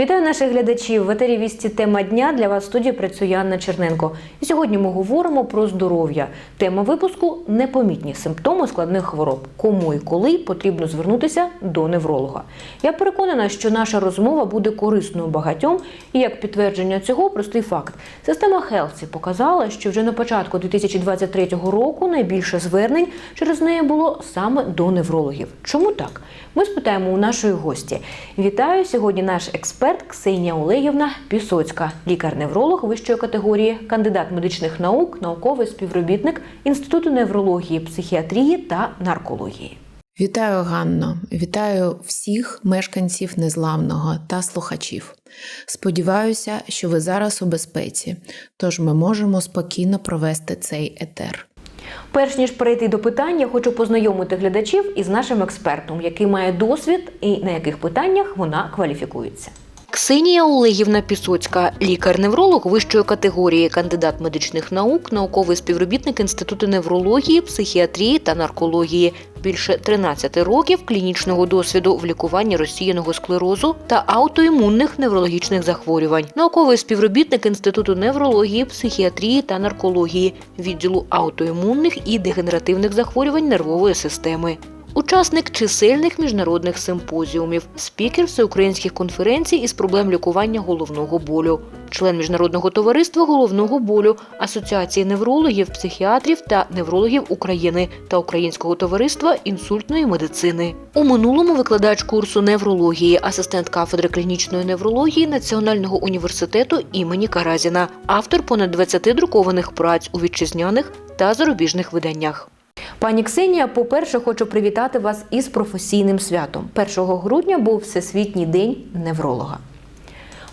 Вітаю наших глядачів. В етері вісті тема дня для вас в студії працює Анна Черненко. І сьогодні ми говоримо про здоров'я. Тема випуску непомітні симптоми складних хвороб. Кому і коли потрібно звернутися до невролога. Я переконана, що наша розмова буде корисною багатьом. І як підтвердження цього простий факт: система Хелсі показала, що вже на початку 2023 року найбільше звернень через неї було саме до неврологів. Чому так? Ми спитаємо у нашої гості. Вітаю сьогодні наш експерт Ксенія Олегівна Пісоцька, лікар-невролог вищої категорії, кандидат медичних наук, науковий співробітник Інституту неврології, психіатрії та наркології. Вітаю Ганно, вітаю всіх мешканців незламного та слухачів. Сподіваюся, що ви зараз у безпеці, тож ми можемо спокійно провести цей етер. Перш ніж перейти до питань, я хочу познайомити глядачів із нашим експертом, який має досвід і на яких питаннях вона кваліфікується. Ксенія Олегівна Пісоцька, лікар-невролог вищої категорії, кандидат медичних наук, науковий співробітник Інституту неврології, психіатрії та наркології. Більше 13 років клінічного досвіду в лікуванні розсіяного склерозу та аутоімунних неврологічних захворювань. Науковий співробітник Інституту неврології, психіатрії та наркології, відділу аутоімунних і дегенеративних захворювань нервової системи. Учасник чисельних міжнародних симпозіумів, спікер всеукраїнських конференцій із проблем лікування головного болю, член міжнародного товариства головного болю, Асоціації неврологів, психіатрів та неврологів України та Українського товариства інсультної медицини. У минулому викладач курсу неврології, асистент кафедри клінічної неврології Національного університету імені Каразіна, автор понад 20 друкованих праць у вітчизняних та зарубіжних виданнях. Пані Ксенія, по-перше, хочу привітати вас із професійним святом. 1 грудня був Всесвітній день невролога.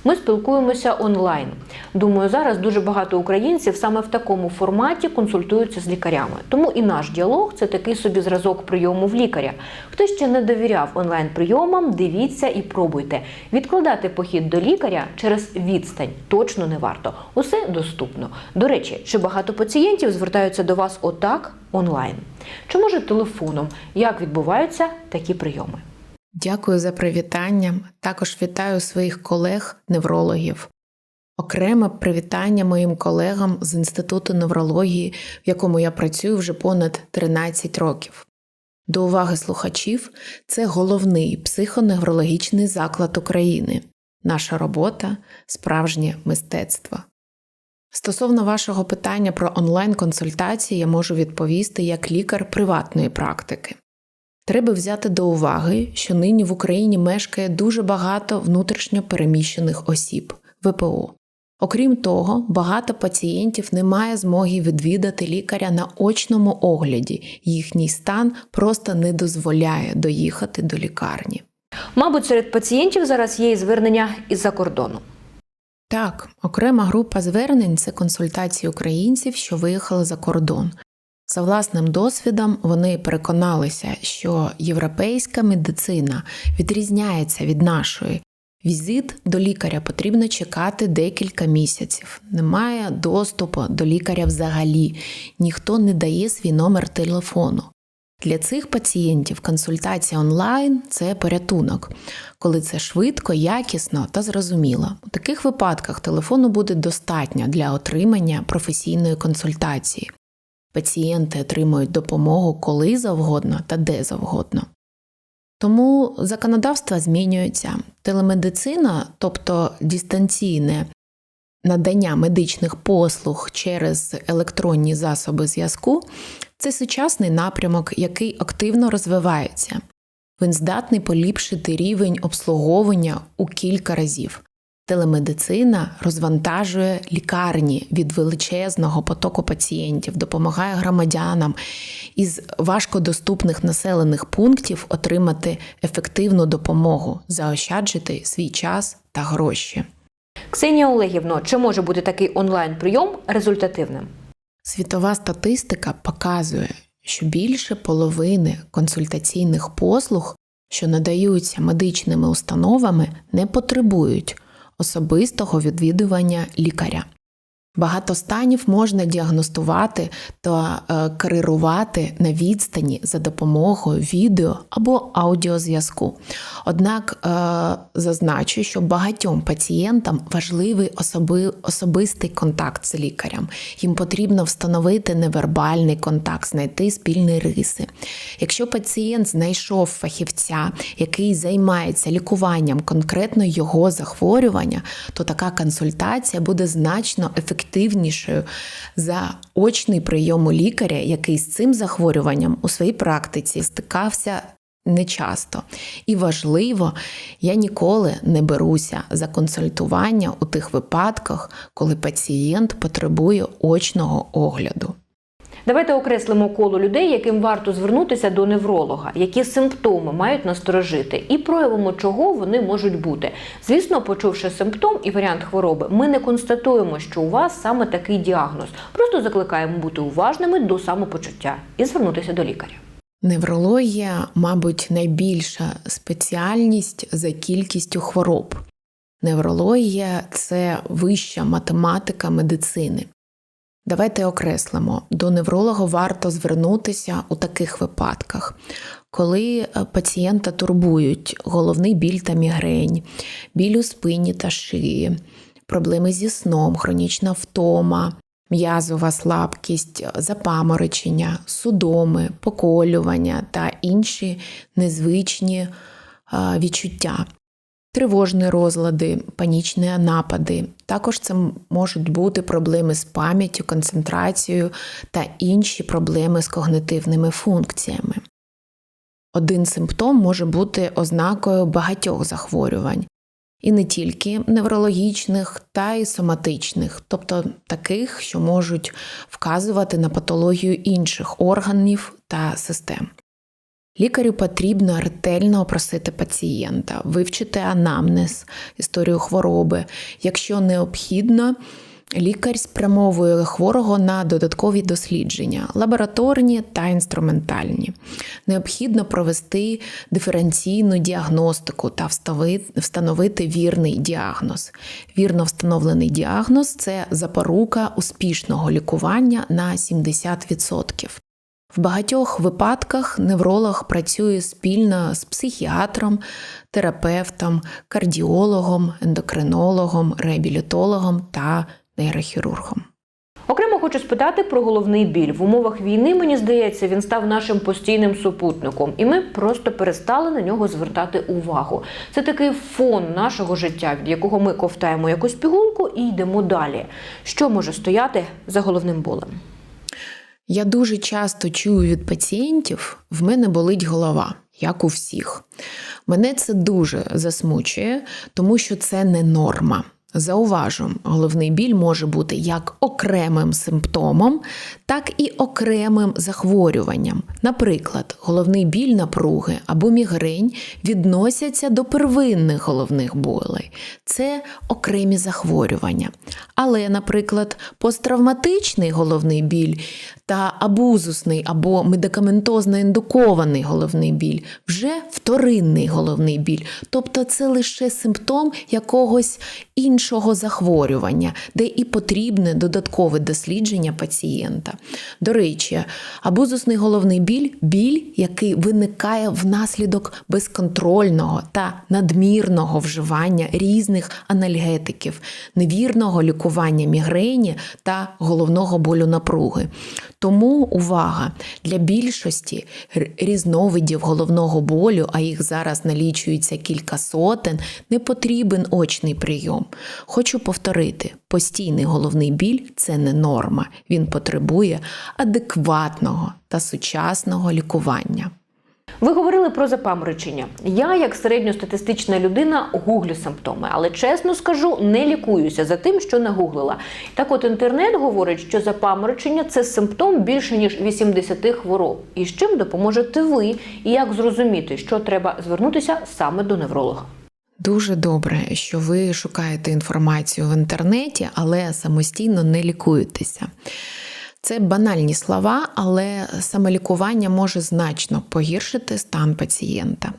Ми спілкуємося онлайн. Думаю, зараз дуже багато українців саме в такому форматі консультуються з лікарями. Тому і наш діалог це такий собі зразок прийому в лікаря. Хто ще не довіряв онлайн прийомам, дивіться і пробуйте. Відкладати похід до лікаря через відстань точно не варто. Усе доступно. До речі, чи багато пацієнтів звертаються до вас отак онлайн? Чи може телефоном? Як відбуваються такі прийоми? Дякую за привітання. Також вітаю своїх колег-неврологів. Окреме привітання моїм колегам з Інституту неврології, в якому я працюю вже понад 13 років. До уваги слухачів, це головний психоневрологічний заклад України. Наша робота справжнє мистецтво. Стосовно вашого питання про онлайн-консультації, я можу відповісти як лікар приватної практики. Треба взяти до уваги, що нині в Україні мешкає дуже багато внутрішньо переміщених осіб ВПО. Окрім того, багато пацієнтів не має змоги відвідати лікаря на очному огляді, їхній стан просто не дозволяє доїхати до лікарні. Мабуть, серед пацієнтів зараз є і звернення із-за кордону. Так, окрема група звернень це консультації українців, що виїхали за кордон. За власним досвідом вони переконалися, що європейська медицина відрізняється від нашої. Візит до лікаря потрібно чекати декілька місяців. Немає доступу до лікаря взагалі, ніхто не дає свій номер телефону. Для цих пацієнтів консультація онлайн це порятунок, коли це швидко, якісно та зрозуміло. У таких випадках телефону буде достатньо для отримання професійної консультації. Пацієнти отримують допомогу коли завгодно та де завгодно. Тому законодавство змінюється. Телемедицина, тобто дистанційне надання медичних послуг через електронні засоби зв'язку, це сучасний напрямок, який активно розвивається. Він здатний поліпшити рівень обслуговування у кілька разів. Телемедицина розвантажує лікарні від величезного потоку пацієнтів, допомагає громадянам із важкодоступних населених пунктів отримати ефективну допомогу, заощаджити свій час та гроші. Ксенія Олегівно, чи може бути такий онлайн прийом результативним? Світова статистика показує, що більше половини консультаційних послуг, що надаються медичними установами, не потребують особистого відвідування лікаря. Багато станів можна діагностувати та е, керувати на відстані за допомогою відео або аудіозв'язку. Однак е, зазначу, що багатьом пацієнтам важливий особи, особистий контакт з лікарем. Їм потрібно встановити невербальний контакт, знайти спільні риси. Якщо пацієнт знайшов фахівця, який займається лікуванням конкретно його захворювання, то така консультація буде значно ефективнішою за очний прийом у лікаря, який з цим захворюванням у своїй практиці стикався. Нечасто і важливо, я ніколи не беруся за консультування у тих випадках, коли пацієнт потребує очного огляду. Давайте окреслимо коло людей, яким варто звернутися до невролога, які симптоми мають насторожити, і проявами чого вони можуть бути. Звісно, почувши симптом і варіант хвороби, ми не констатуємо, що у вас саме такий діагноз. Просто закликаємо бути уважними до самопочуття і звернутися до лікаря. Неврологія, мабуть, найбільша спеціальність за кількістю хвороб. Неврологія це вища математика медицини. Давайте окреслимо, до невролога варто звернутися у таких випадках, коли е, пацієнта турбують головний біль та мігрень, біль у спині та шиї, проблеми зі сном, хронічна втома, м'язова слабкість, запаморочення, судоми, поколювання та інші незвичні е, відчуття. Тривожні розлади, панічні напади. Також це можуть бути проблеми з пам'яттю, концентрацією та інші проблеми з когнитивними функціями. Один симптом може бути ознакою багатьох захворювань, і не тільки неврологічних, та й соматичних, тобто таких, що можуть вказувати на патологію інших органів та систем. Лікарю потрібно ретельно опросити пацієнта, вивчити анамнез, історію хвороби. Якщо необхідно, лікар спрямовує хворого на додаткові дослідження, лабораторні та інструментальні. Необхідно провести диференційну діагностику та встановити вірний діагноз. Вірно встановлений діагноз це запорука успішного лікування на 70%. В багатьох випадках невролог працює спільно з психіатром, терапевтом, кардіологом, ендокринологом, реабілітологом та нейрохірургом. Окремо хочу спитати про головний біль. В умовах війни, мені здається, він став нашим постійним супутником, і ми просто перестали на нього звертати увагу. Це такий фон нашого життя, від якого ми ковтаємо якусь пігулку і йдемо далі. Що може стояти за головним болем? Я дуже часто чую від пацієнтів: в мене болить голова, як у всіх. Мене це дуже засмучує, тому що це не норма. Зауважу, головний біль може бути як окремим симптомом, так і окремим захворюванням. Наприклад, головний біль напруги або мігрень відносяться до первинних головних болей. Це окремі захворювання. Але, наприклад, посттравматичний головний біль та абузусний або медикаментозно індукований головний біль вже вторинний головний біль. Тобто це лише симптом якогось іншого захворювання, де і потрібне додаткове дослідження пацієнта. До речі, абузусний головний біль біль, який виникає внаслідок безконтрольного та надмірного вживання різних анальгетиків, невірного лікування мігрені та головного болю напруги. Тому увага для більшості різновидів головного болю, а їх зараз налічується кілька сотень, не потрібен очний прийом. Хочу повторити: постійний головний біль це не норма. Він потребує адекватного та сучасного лікування. Ви говорили про запаморочення. Я, як середньостатистична людина, гуглю симптоми, але чесно скажу, не лікуюся за тим, що нагуглила. Так, от інтернет говорить, що запаморочення це симптом більше ніж 80 хвороб. І з чим допоможете ви? І як зрозуміти, що треба звернутися саме до невролога? Дуже добре, що ви шукаєте інформацію в інтернеті, але самостійно не лікуєтеся. Це банальні слова, але самолікування може значно погіршити стан пацієнта.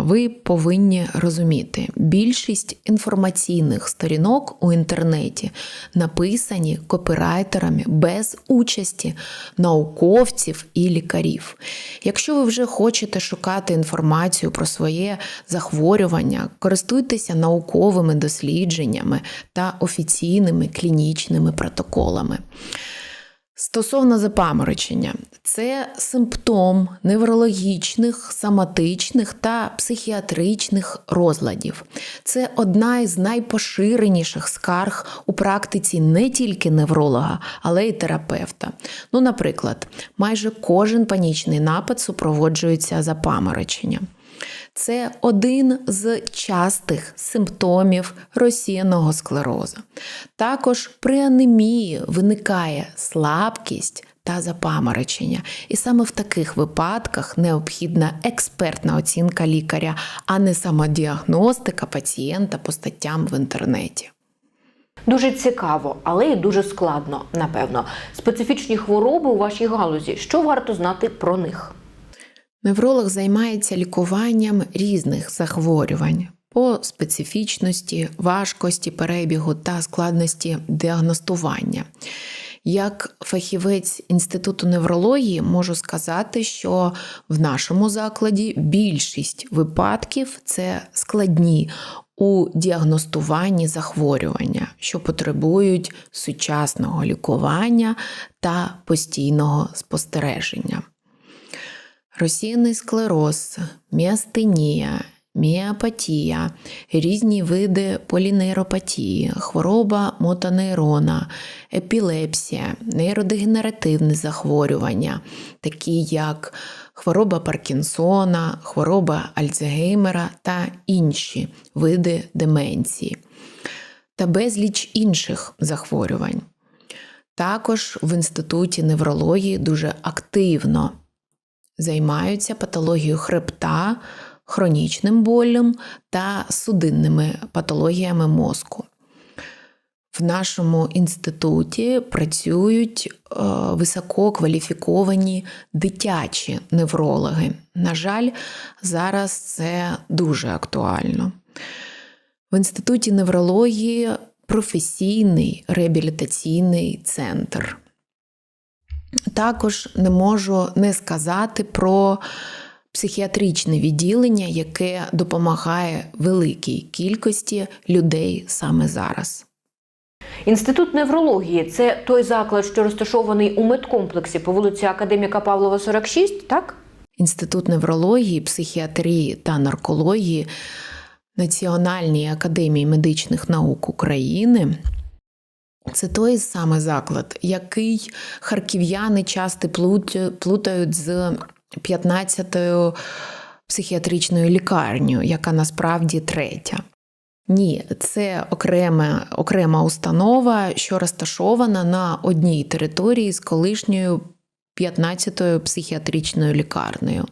Ви повинні розуміти, більшість інформаційних сторінок у інтернеті написані копірайтерами без участі науковців і лікарів. Якщо ви вже хочете шукати інформацію про своє захворювання, користуйтеся науковими дослідженнями та офіційними клінічними протоколами. Стосовно запаморочення, це симптом неврологічних, соматичних та психіатричних розладів. Це одна із найпоширеніших скарг у практиці не тільки невролога, але й терапевта. Ну, наприклад, майже кожен панічний напад супроводжується запамороченням. Це один з частих симптомів розсіяного склерозу. Також при анемії виникає слабкість та запаморочення. І саме в таких випадках необхідна експертна оцінка лікаря, а не самодіагностика пацієнта по статтям в інтернеті. Дуже цікаво, але й дуже складно, напевно. Специфічні хвороби у вашій галузі. Що варто знати про них? Невролог займається лікуванням різних захворювань по специфічності, важкості перебігу та складності діагностування. Як фахівець інституту неврології можу сказати, що в нашому закладі більшість випадків це складні у діагностуванні захворювання, що потребують сучасного лікування та постійного спостереження. Розсіяний склероз, міастенія, міопатія, різні види полінейропатії, хвороба мотонейрона, епілепсія, нейродегенеративні захворювання, такі як хвороба Паркінсона, хвороба Альцгеймера та інші види деменції, та безліч інших захворювань. Також в інституті неврології дуже активно займаються патологією хребта, хронічним болем та судинними патологіями мозку. В нашому інституті працюють е, висококваліфіковані дитячі неврологи. На жаль, зараз це дуже актуально. В інституті неврології професійний реабілітаційний центр. Також не можу не сказати про психіатричне відділення, яке допомагає великій кількості людей саме зараз. Інститут неврології це той заклад, що розташований у медкомплексі по вулиці Академіка Павлова, 46, так? Інститут неврології, психіатрії та наркології Національній академії медичних наук України. Це той самий заклад, який харків'яни часто плутають з 15-ю психіатричною лікарнею, яка насправді третя. Ні, це окрема, окрема установа, що розташована на одній території з колишньою 15-ю психіатричною лікарнею.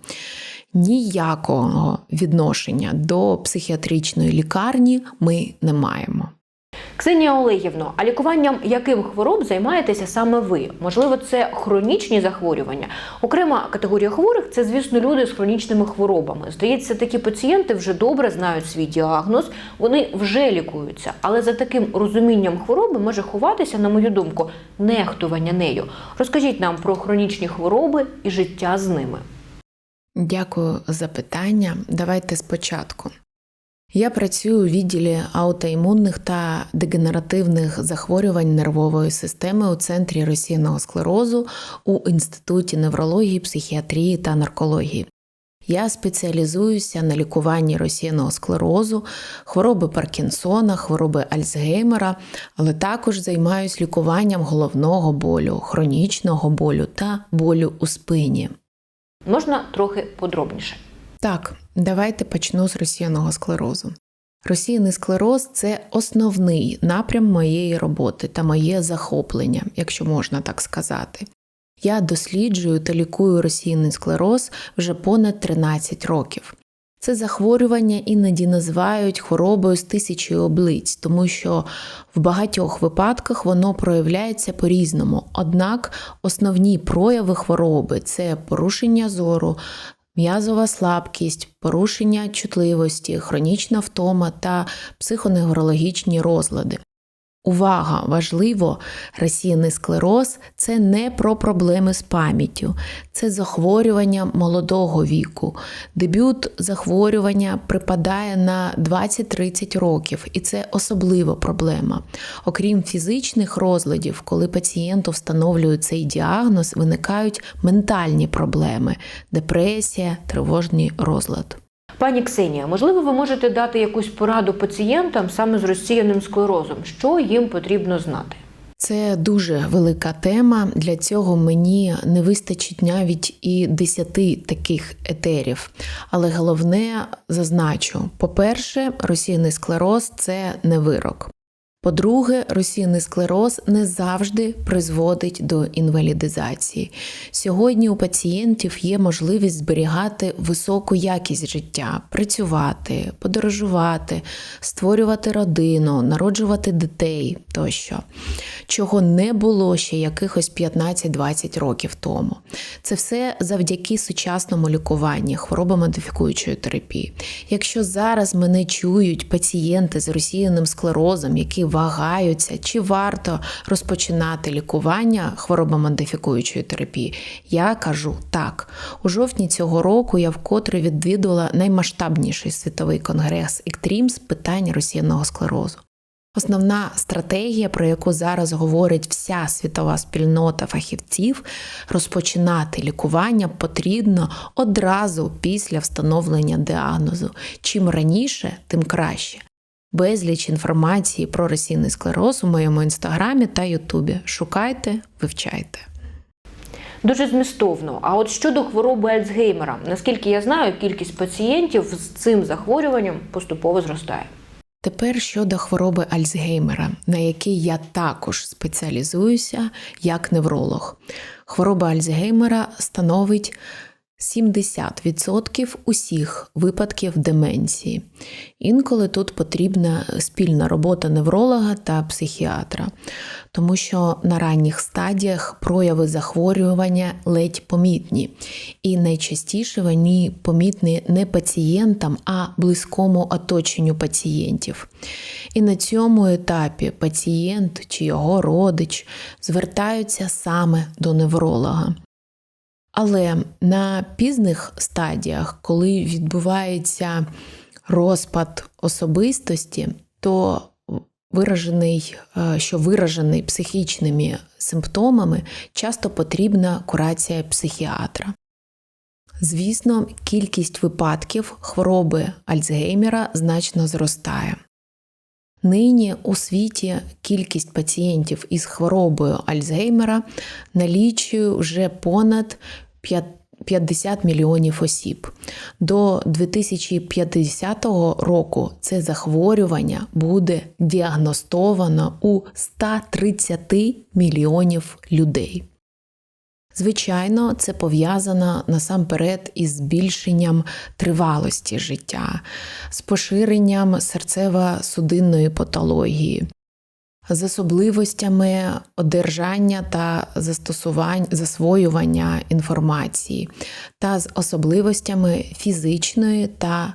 Ніякого відношення до психіатричної лікарні ми не маємо. Ксенія Олегівно, а лікуванням яким хвороб займаєтеся саме ви? Можливо, це хронічні захворювання. Окрема категорія хворих це, звісно, люди з хронічними хворобами. Здається, такі пацієнти вже добре знають свій діагноз, вони вже лікуються. Але за таким розумінням хвороби може ховатися, на мою думку, нехтування нею. Розкажіть нам про хронічні хвороби і життя з ними. Дякую за питання. Давайте спочатку. Я працюю у відділі аутоімунних та дегенеративних захворювань нервової системи у центрі розсіяного склерозу у Інституті неврології, психіатрії та наркології. Я спеціалізуюся на лікуванні розсіяного склерозу, хвороби Паркінсона, хвороби Альцгеймера, але також займаюся лікуванням головного болю, хронічного болю та болю у спині. Можна трохи подробніше. Так, давайте почну з розсіяного склерозу. Розсіяний склероз це основний напрям моєї роботи та моє захоплення, якщо можна так сказати. Я досліджую та лікую розсіяний склероз вже понад 13 років. Це захворювання іноді називають хворобою з тисячою облиць, тому що в багатьох випадках воно проявляється по-різному. Однак основні прояви хвороби це порушення зору, м'язова слабкість, порушення чутливості, хронічна втома та психоневрологічні розлади. Увага! Важливо, розсіяний склероз це не про проблеми з пам'яттю, це захворювання молодого віку. Дебют захворювання припадає на 20-30 років, і це особлива проблема. Окрім фізичних розладів, коли пацієнту встановлюють цей діагноз, виникають ментальні проблеми депресія, тривожний розлад. Пані Ксенія, можливо, ви можете дати якусь пораду пацієнтам саме з розсіяним склерозом, що їм потрібно знати? Це дуже велика тема. Для цього мені не вистачить навіть і десяти таких етерів. Але головне зазначу: по-перше, розсіяний склероз це не вирок. По-друге, розсіяний склероз не завжди призводить до інвалідизації. Сьогодні у пацієнтів є можливість зберігати високу якість життя, працювати, подорожувати, створювати родину, народжувати дітей тощо, чого не було ще якихось 15-20 років тому. Це все завдяки сучасному лікуванню, хворобомодифікуючої терапії. Якщо зараз мене чують пацієнти з розсіяним склерозом, які вагаються, чи варто розпочинати лікування хворобомодифікуючої терапії, я кажу так. У жовтні цього року я вкотре відвідала наймасштабніший світовий конгрес «Іктрім» з питань розсіяного склерозу. Основна стратегія, про яку зараз говорить вся світова спільнота фахівців, розпочинати лікування потрібно одразу після встановлення діагнозу. Чим раніше, тим краще. Безліч інформації про розсійний склероз у моєму інстаграмі та Ютубі. Шукайте, вивчайте. Дуже змістовно. А от щодо хвороби Альцгеймера, наскільки я знаю, кількість пацієнтів з цим захворюванням поступово зростає. Тепер щодо хвороби Альцгеймера, на якій я також спеціалізуюся як невролог. Хвороба Альцгеймера становить 70% усіх випадків деменції. Інколи тут потрібна спільна робота невролога та психіатра, тому що на ранніх стадіях прояви захворювання ледь помітні, і найчастіше вони помітні не пацієнтам, а близькому оточенню пацієнтів. І на цьому етапі пацієнт чи його родич звертаються саме до невролога. Але на пізних стадіях, коли відбувається розпад особистості, то виражений, е, що виражений психічними симптомами, часто потрібна курація психіатра. Звісно, кількість випадків хвороби Альцгеймера значно зростає. Нині у світі кількість пацієнтів із хворобою Альцгеймера налічує вже понад 50 мільйонів осіб. До 2050 року це захворювання буде діагностовано у 130 мільйонів людей. Звичайно, це пов'язано насамперед із збільшенням тривалості життя, з поширенням серцево-судинної патології, з особливостями одержання та застосування засвоювання інформації, та з особливостями фізичної та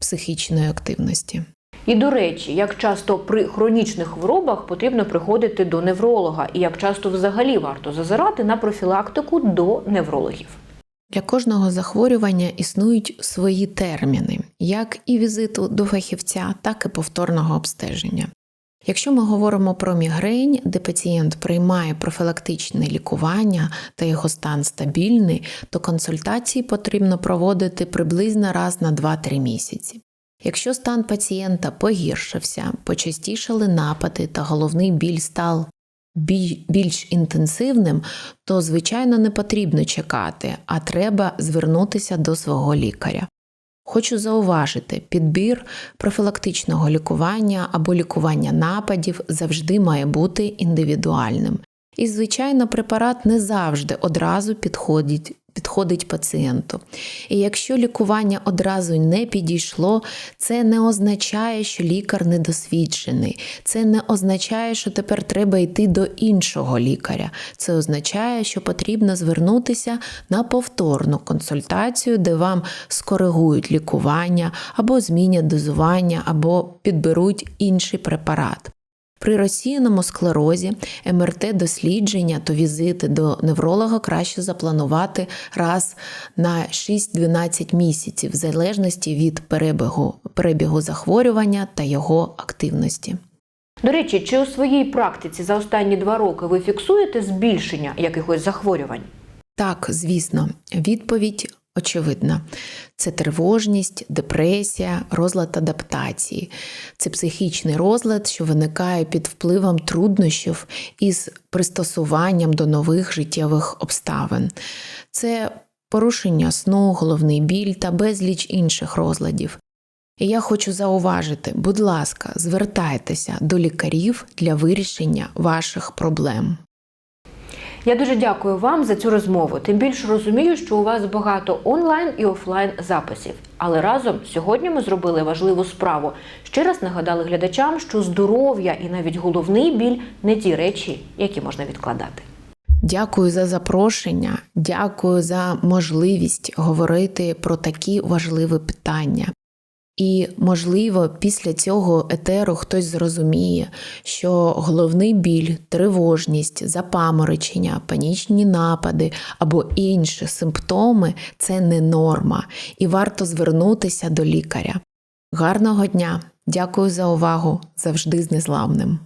психічної активності. І до речі, як часто при хронічних хворобах потрібно приходити до невролога, і як часто взагалі варто зазирати на профілактику до неврологів. Для кожного захворювання існують свої терміни, як і візиту до фахівця, так і повторного обстеження. Якщо ми говоримо про мігрень, де пацієнт приймає профілактичне лікування та його стан стабільний, то консультації потрібно проводити приблизно раз на 2-3 місяці. Якщо стан пацієнта погіршився, почастішали напади та головний біль став більш інтенсивним, то, звичайно, не потрібно чекати, а треба звернутися до свого лікаря. Хочу зауважити, підбір профілактичного лікування або лікування нападів завжди має бути індивідуальним. І, звичайно, препарат не завжди одразу підходить підходить пацієнту. І якщо лікування одразу не підійшло, це не означає, що лікар недосвідчений. Це не означає, що тепер треба йти до іншого лікаря. Це означає, що потрібно звернутися на повторну консультацію, де вам скоригують лікування або змінять дозування, або підберуть інший препарат. При розсіяному склерозі МРТ-дослідження то візити до невролога краще запланувати раз на 6-12 місяців, в залежності від перебігу, перебігу захворювання та його активності. До речі, чи у своїй практиці за останні два роки ви фіксуєте збільшення якихось захворювань? Так, звісно, відповідь очевидна: це тривожність, депресія, розлад адаптації. Це психічний розлад, що виникає під впливом труднощів із пристосуванням до нових життєвих обставин. Це порушення сну, головний біль та безліч інших розладів. І я хочу зауважити, будь ласка, звертайтеся до лікарів для вирішення ваших проблем. Я дуже дякую вам за цю розмову. Тим більше розумію, що у вас багато онлайн і офлайн записів. Але разом сьогодні ми зробили важливу справу. Ще раз нагадали глядачам, що здоров'я і навіть головний біль не ті речі, які можна відкладати. Дякую за запрошення, дякую за можливість говорити про такі важливі питання. І, можливо, після цього етеру хтось зрозуміє, що головний біль, тривожність, запаморочення, панічні напади або інші симптоми це не норма, і варто звернутися до лікаря. Гарного дня! Дякую за увагу! Завжди з незламним!